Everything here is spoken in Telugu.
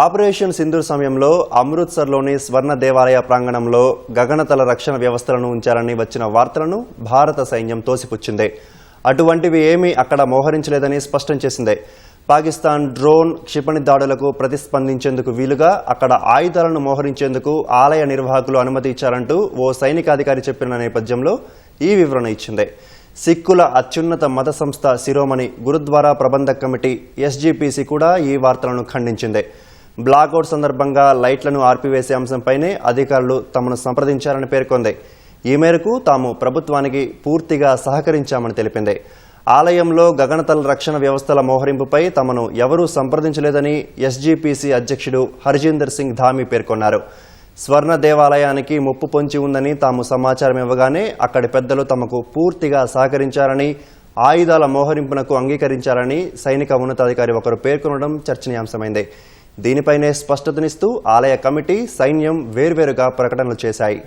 ఆపరేషన్ సింధూర్ సమయంలో అమృత్సర్లోని స్వర్ణ దేవాలయ ప్రాంగణంలో గగనతల రక్షణ వ్యవస్థలను ఉంచారని వచ్చిన వార్తలను భారత సైన్యం తోసిపుచ్చింది. అటువంటివి ఏమీ అక్కడ మోహరించలేదని స్పష్టం చేసింది. పాకిస్తాన్ డ్రోన్ క్షిపణి దాడులకు ప్రతిస్పందించేందుకు వీలుగా అక్కడ ఆయుధాలను మోహరించేందుకు ఆలయ నిర్వాహకులు అనుమతి ఇచ్చారంటూ ఓ సైనికాధికారి చెప్పిన నేపథ్యంలో ఈ వివరణ ఇచ్చింది. సిక్కుల అత్యున్నత మత సంస్థ శిరోమణి గురుద్వారా ప్రబంధ కమిటీ ఎస్జీపీసీ కూడా ఈ వార్తలను ఖండించింది. బ్లాకౌట్ సందర్భంగా లైట్లను ఆర్పివేసే అంశంపైనే అధికారులు తమను సంప్రదించారని పేర్కొంది. ఈ మేరకు తాము ప్రభుత్వానికి పూర్తిగా సహకరించామని తెలిపింది. ఆలయంలో గగనతల రక్షణ వ్యవస్థల మోహరింపుపై తమను ఎవరూ సంప్రదించలేదని ఎస్జీపీసీ అధ్యక్షుడు హర్జీందర్ సింగ్ ధామీ పేర్కొన్నారు. స్వర్ణ దేవాలయానికి ముప్పు పొంచి ఉందని తాము సమాచారం ఇవ్వగానే అక్కడి పెద్దలు తమకు పూర్తిగా సహకరించారని ఆయుధాల మోహరింపునకు అంగీకరించారని సైనిక ఉన్నతాధికారి ఒకరు పేర్కొనడం చర్చనీయాంశమైంది. దీనిపైనే స్పష్టతనిస్తూ ఆలయ కమిటీ సైన్యం వేర్వేరుగా ప్రకటనలు చేశాయి.